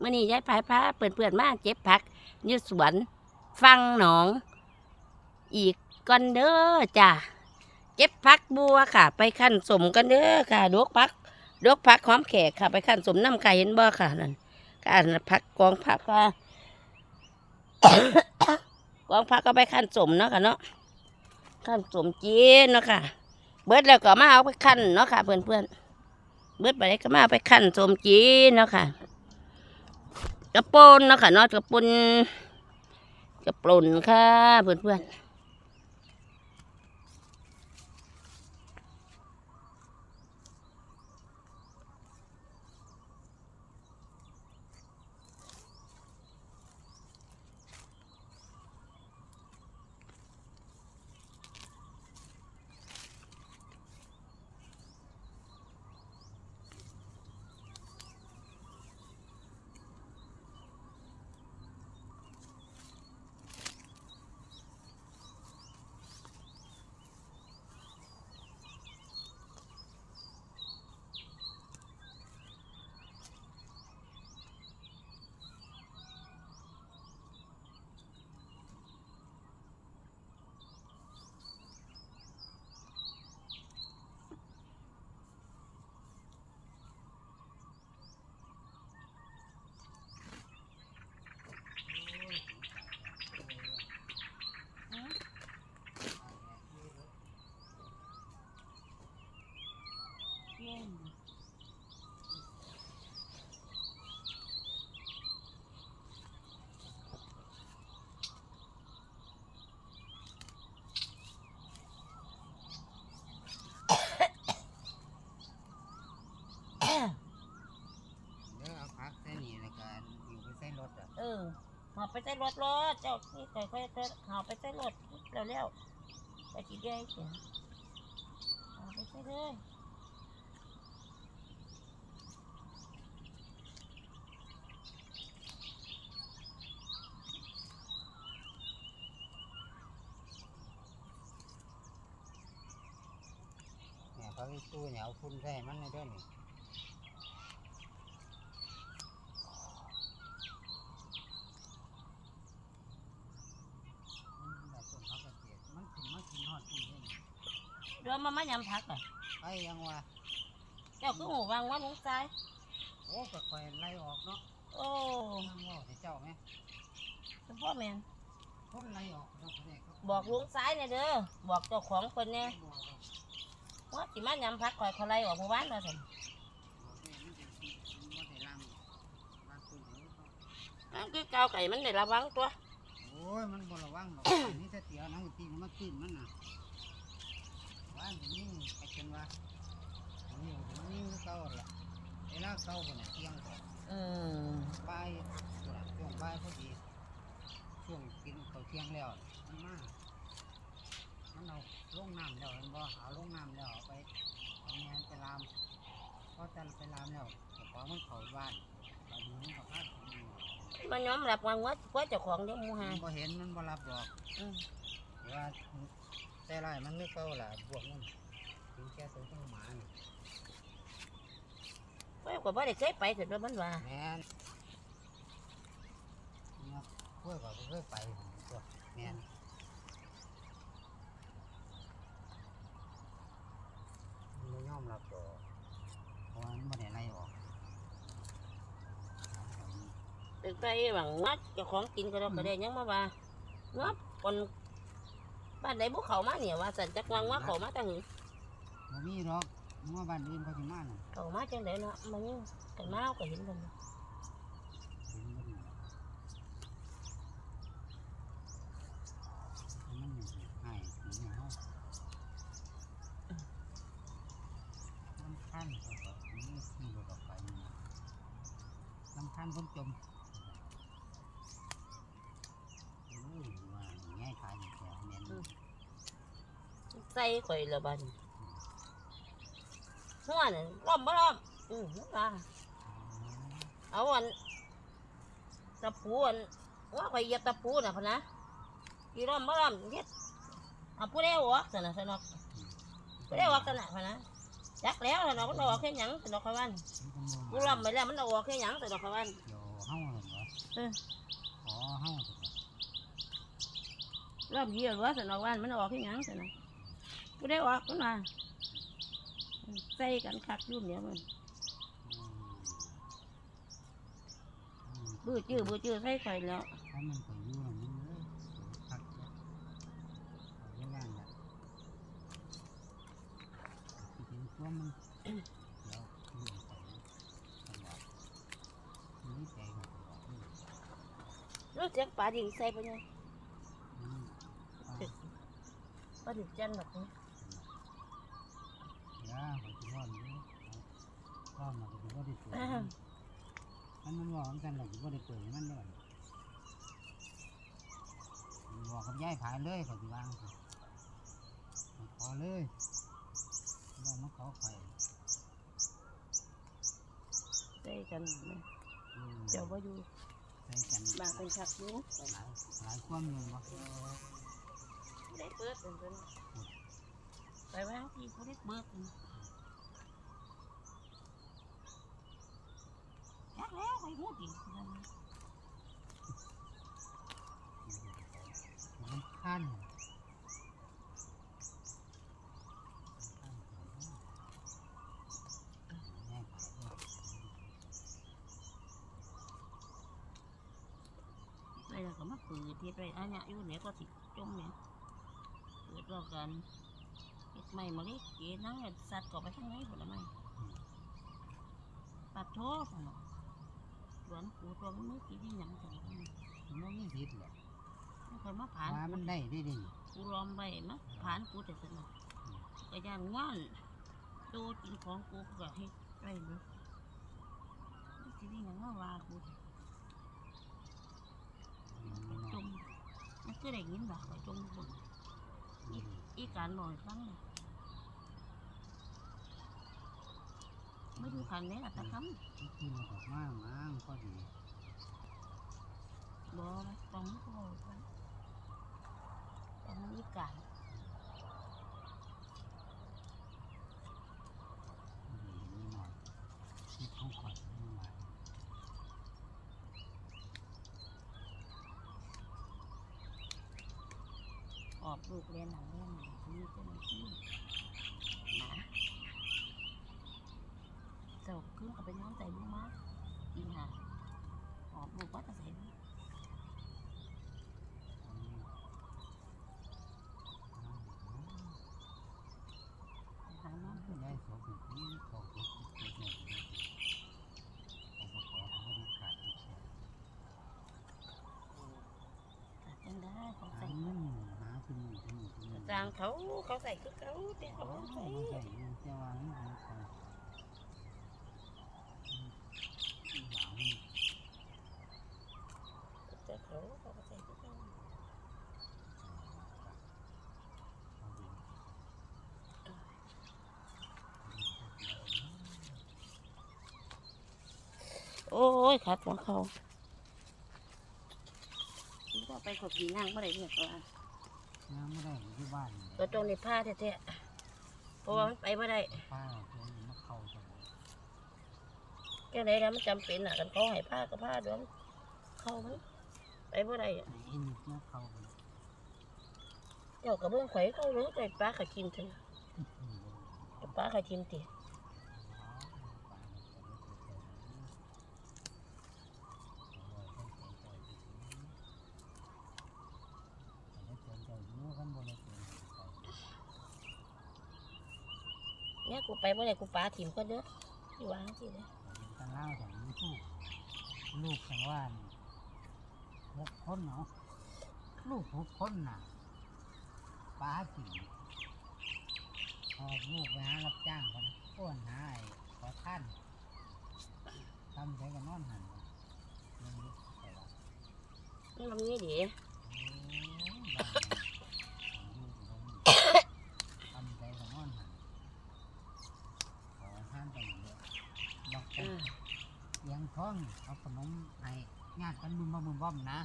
มื่อนี้ยายพายพาเพื่อนๆมาเจ็บผักยืดสวน ฟังหนอง อีกก่อนเด้อจ้ะเก็บผักบัวค่ะ ไปขั้นสมกันเด้อค่ะดอกผักดอกผักหอมแขกค่ะ ไปขั้นสมน้ำไก่เห็นบ่ค่ะนั่นการผักกองผักก็กองผักก็ไปขั้นสมเนาะค่ะเนาะขั้นสมจีนเนาะค่ะ เบิดแล้วก็มาเอาไปขั้นเนาะค่ะ เพื่อนๆเบิดไปแล้วก็มาเอาไปขั้นสมจีนเนาะค่ะ กระปนเนาะค่ะเนาะกระปนกระปนค่ะเพื่อนๆ เดี๋ยวเอาพักใส่นี่แล้วก็อยู่ไปใส่รถอะ เออหอบไป ใส่รถรถเจ้านี่ค่ค่อยๆหอบไปใส่รถเร็วเร็วไปจีเดียเสียหอบไปใส่เลยเนี่ยเขาไปตู้เนี่ยเอาพุ่นใส่มันในเด้อนี่มันแบบต้นพักเกษตรมันขึ้นมากินฮอดที่นี่ เดี๋ ยวมามายำผักอะไปยังวะเจ้าคือหูวางว่าลุงซ้ายโอ้ก็คอยไล่ออกเนาะโอ้น้ำว่าให้เจ้าไหมเฉพาะแมนคนไล่ออกเราก็ได้ครับบอกลุงซ้ายเนี่ยเด้อบอกเจ้าของคนเนี่ยบอกว่าว่าสิมายำผักคอยเขาไล่ออกหมู่บ้านเราสิบอกว่ามันจะมันบ่ได้ล้างล้างตู้เดี๋ยวเขานั่นคือเกาไก่มันได้ระวังตัวโอ้ยมันบระวังหรอกนี่ถ้าเสียวนะตีมันมาขึ้นมันน่ะ ว่างจะนิ่งไปจนว่านิ่งมันนิ่งคือเก่าละเวลาเก่าคนน่ะเที่ยงก่อนอืมบ่ายช่วงบ่ายพอดีช่วงกินข้าวเที่ยงแล้วมันมามันเอาลงน้ำแล้วเห็นบ่เอาลงน้ำแล้วเอาไปเอาแมนไปลามพอจะไปลามแล้วกระเป๋ามันเข้าบ้านไปดูมันก็พาดของมันมันยอมรับวางว่าว่าเจ้าของเดี๋ยวหมูหามันบ่เห็นมันบ่รับดอกอืมว่า แต่ไรมันไม่เก่าล่ะบวกมันถึงแค่ตัวต้องหมานี่เว้ยกว่าบ่ได้เคยไปถึงแล้วมันว่าแม่นเนี่ยเพื่อก็เคยไปตัวแม่นมันบ่ยอมรับดอกเพราะว่ามันบ่ได้ไล่ออกถึงไปหวังว่าเจ้าของกินก็เราก็ได้ยังมาว่าเนาะคน บ้านใดบุเขามาเนี่ยว่าสันจักวังว่าเขามาตั้งหึบ่มีหรอกเมื่อบ้านอื่นเขาสิมาน่ะเขามาจังไดเนาะมันยังกันมาเอาก็เห็นกันเห็นมันน่ะมันอยู่ให้มันอยู่เฮาลำคันก็ก็มีขี่รถออกไปนี่ลำคันคนจมโอ้ยว่าง่ายขายอยู่แถวแม่น ใส่ข่อยละบัดนหัวนั่นล้อมบ่ล้อมอืมนั่นว่าเอาอันตะปูอันว่าข่อยเหยียบตะปูน่ะพะนะอีล้อมบ่ล้อมเฮ็ดเอาผู้ใดออกซั่นน่ะซั่นเนาะผู้ใดออกซั่นน่ะพะนะจักแล้วซั่นเนาะมันออกแค่หยังซั่นเนาะเขาว่ามันก็กูล้อมไปแล้วมันเอาออกแค่หยังซั่นเนาะเขาว่าเดี๋ยวเฮาเออขอเฮาสิรอบเดียวว่าสนอกวันมันออกที่ยังสนอก กูได้ออกกันมาใส่กันคักอยุ่นเดียวมันอืมบื้อจื้อบื้อจื้อใส่ไข่แล้วถ้ามันไปอยู่น่ะมันเลยพักแล้วเอาไว้ว่างละสิถึงตัวมันเดี๋ยวเลื่อนไปตลอดนี่ใจมันตลอดนี่รู้จักปลาดิ่งใส่ปะเนี่ยอืมเอาปลาดิ่งจันแบบนี้ เดี๋ยวผมจะว่ามันก็มาก็จะว่าได้เปิดมันมันบอ กกันหรอกว่าได้เปิดให้มันด้วยมันบอกกับยายขายเลยเขาจะวางสิมันขอเลยลองมาขอไข่ใส่กันนะอืมเจ้าว่าอยู่ใส่กันบางเป็นคักอยู่หลายหลายความอยู่บ่ได้เปิดเป็นเป็นไปว่างที่เขาได้เปิดยักแล้วไปหูดิ มัน ขั้นไปแล้วก็มาเปิดที่ไปอันเนี้ยอยู่เนี่ยก็สิจมเนี่ยเปิดรอกันเฮ็ดไม่มาเล็กเกนั่งสัตว์ก็ไปข้างในผลไม้ปัดโทษเนาะ วนกูตัวมันไม่กินที่หยังแต่มันไม่ผิดหรอกไม่เคยมาผ่านว่ามันได้ได้ดิกูล้อมไว้มาผ่านกูแต่สนุกก็ย่านง่อนโตกินของกูก็ให้ไปเลยไม่กินที่หยังมาว่ากูไปจมมันคือได้ยินบ่ไปจมบนอีการหน่อยฟังเลยไม่ดูขันเลยอะตะคำที่กินออกมามั่งก็ดี บ่นะตองก็บอกว่าตองมีการดีนิดหน่อยที่เขาขอดไม่ไหวออกลูกเรียนหนังเรียนหนังมีเจ้าหน้าที่หมาเจ้าขึ้นกับไปน้องใจลูกมากอีห่าออกลูกว่าจะใส่ลูกหาน้อง ได้สองคนที่เขาเก็บเก็บเนี่ยเขาบอกขอเขาไม่ขาดที่เชีย จังได้เขา หา ใส่ เงินหาคุณหนึ่งคุณหนึ่งคุณหนึ่ง จางเขาเขาใส่คือเขาแต่เขาใส่ใส่จะวางเขาเขาใส่คือเขาโอ้ยขัดของเขาไปขดผีนั่งเมื่อไรเนี่ยว่ายังไม่ได้อยู่บ้านตัวตรงในผ้าแท้ๆเพราะว่ามันไปไม่ได้ป้าตัวนี้มาเข้าจังแค่ไหนแล้วมันจำเป็นอะกันเขาให้ผ้ากับผ้าด้วยเข้ามันไปไม่ได้อะอินมาเข้าไปเจ้ากับเบื้องไข่เขารู้ใจป้าขากินเถอะป้าขากินติเนี่ยกู ไปเมื่อไรกูป้าถิ่มก็เด้อที่วางสิเด้อกันเล่าจากลูกลูกสังวานหกคนเนาะลูกหกคนน่ะป้าจีพอลูกไปหารับจ้างคนนะก้นหาไอ้ขอท่านทำใช้กันนอนหันมันนี่แต่ว่ามันทำนี้ดิ ทำใจกับนอนหันขอท่านไปอย่างเดียวบอกกั อ่าน เสียง ท้องเอาขนมให้ญาติกันบุญมาบุญบ้อมนะ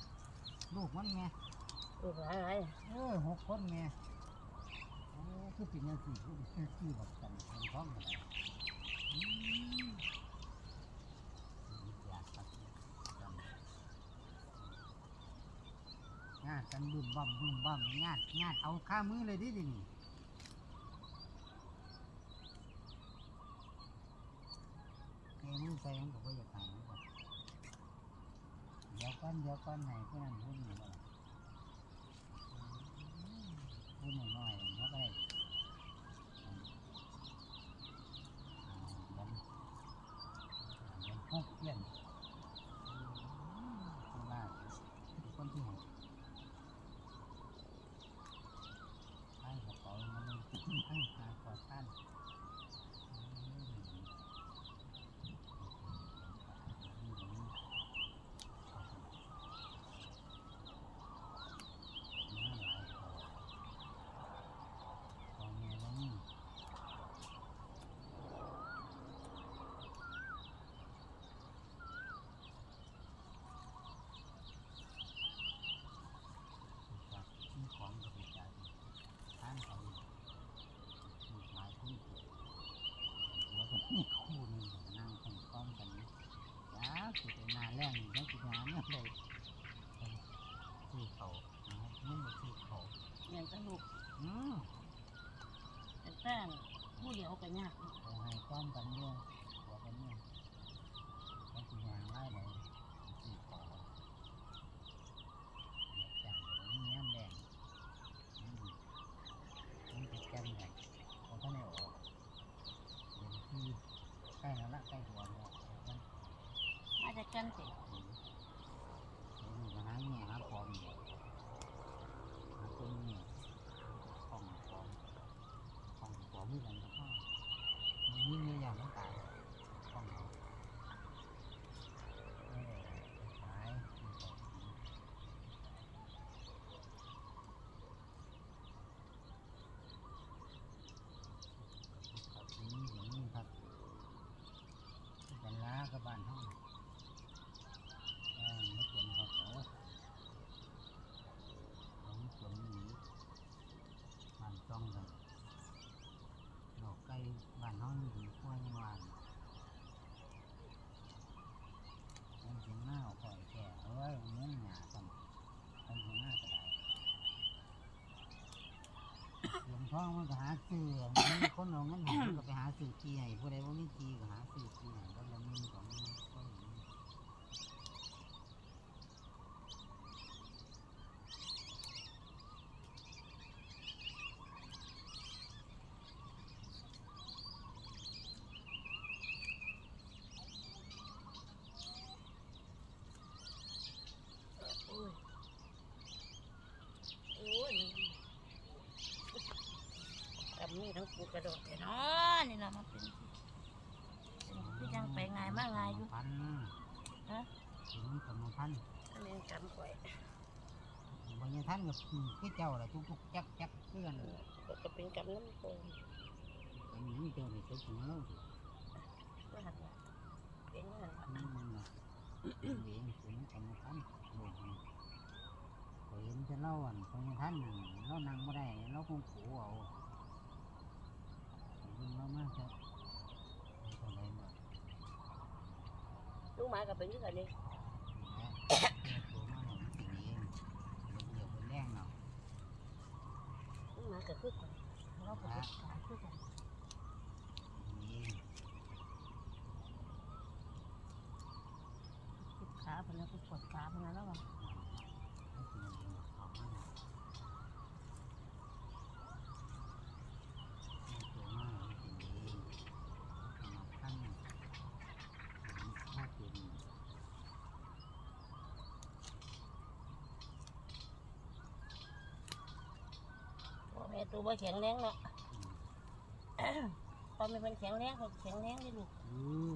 ลูกมันไงลูกหลานอะไร เออหกคนไงโอ้คือเป็นยังสี่คือเป็นสี่แบบกันทำท้องกันอืมอยากตัดจำดกันบึ้มบ่มบึ้มบ่มญาติญาติเอาข้ามือเลยดิดินี่เอ้มือใส่มันก็บ่อยากหายมันก็เดี๋ยวก้อนเดี๋ยวก้อนไหนเพื่อนพูดหน่อยว่าพูดหน่อยหน่อยเขาก็ได้อ่าเดี๋ยวเดี๋ยวพวกเพื่อนคนละคนที่หก ใช่กระเป๋ามันเลยตั้งหาขอท่านของกระปิจายท่านเขาอยู่ ลูกหลายคนเกิดแล้วก็มีคู่หนึงนั่งเป็นกล้องกันนี่จ้าสิ ไปนาแรงนี่เขาสิหาเมื่อใดซื้อเขาหาเมื่อซื้อเขาเงินตะลูกอืมแต่แป้งผู้เดียวก็ยากเอาให้ความกันด้วยหัวกันเนี่ยเขาสิหาไล่ไหนซื้อเขาเดี๋ยวจังเดี๋ยวนี้น้ำแดงอืมมันจะจำไงเขาท่านได้ออกเดี๋ยวที่ใกล้แล้วละใกล้หัวแล้วเดี๋ยวกัน มาจากกันสิ นี่ก็หาเนี่ยหาของเนี่ยหาตัวเนี่ยของของของของมีกันก็มันมีเนื้ออย่างต่างของเขาเออขายมีของครับนี่อย่างนี้ครับเป็นล้ากับบ้านห้อง อ่าไม่สวนเขาเขาเขาไม่สวนหนีบ้านจ้องกันดอกไก่บ้านห้องดีกว่ายังวานมันถึงหน้าเอาปล่อยแก่เอาไว้มุ้งหนากันมันถึงหน้าก็ได้ ท้องมันก็หาซื้อมีคนเอาเงินให้มันก็ไปหาซื้อที่ให้ผู้ใดว่ามีที่ก็หาซื้อที่ให้ก็ละหมือของมือคนหนึ่ง โอ้ยโอ้ยกับมีทั้งปูก ระโดดแต่นาะนี่นะมันเป็นที่ยังไปง่ายมากง่ายอยู่พันฮะถึงกรรมพันอันนี้กำก่อยบางอย่างท่านก็คือเจ้าแหละทุกๆจักจักเพื่อนก็เป็นกำน้ำโตอันนี้เจ้าเนี่ยเจ้าถึงแล้วว่หันว่าเป็นหันนี่มันนะเลี้ยงถึงกรรมพันโอ้โหก็เห็นจะเล่าอันบางอย่างท่านนั่นเรานั่งไม่ได้เราคงขู่เอา ดึงเรามากครับไม่เท่าไรหรอกลูกหมาก็เป็นที่กันนี่นี่แหละตัวมาหน่อยมันสิเองเดี๋ยวเป็นแรงเนาะลูกหมาก็คือกันเราก็เป็นขาคือกันนี่ติดขาเป็นแล้วก็ปวดขาเป็นแล้วว่า ให้กินเองเอามาหน่อยตัวมาหน่อยมันสิเองเอามาขั้นถ้าเป็น พ่อแม่ตัวบ่แข็งแรงเนาะตอนม่เป็นแข็งแรงแข็งแรงได้ลูก อือ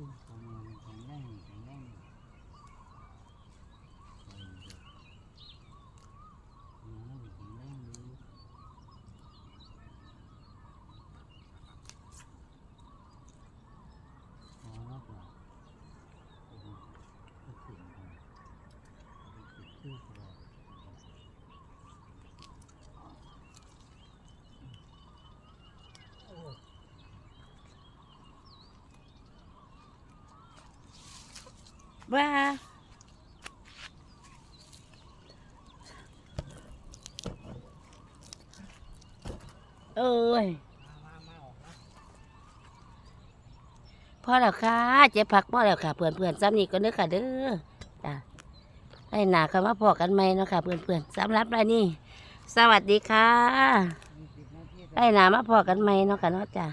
ว่าเอ้ยพ่อแล้วค่ะเจ๊พักพ่อแล้วค่ะเพื่อนเพื่อนซ้ำนี่ก็นึกค่ะเด้อจ้ะได้หนาคำว่าพอกันไหมเนาะค่ะเพื่อนเพื่อนสำหรับไรนี่ สวัสดีค่ะได้หนามาพอกันไหมเนาะค่ะเนาะจ้ะ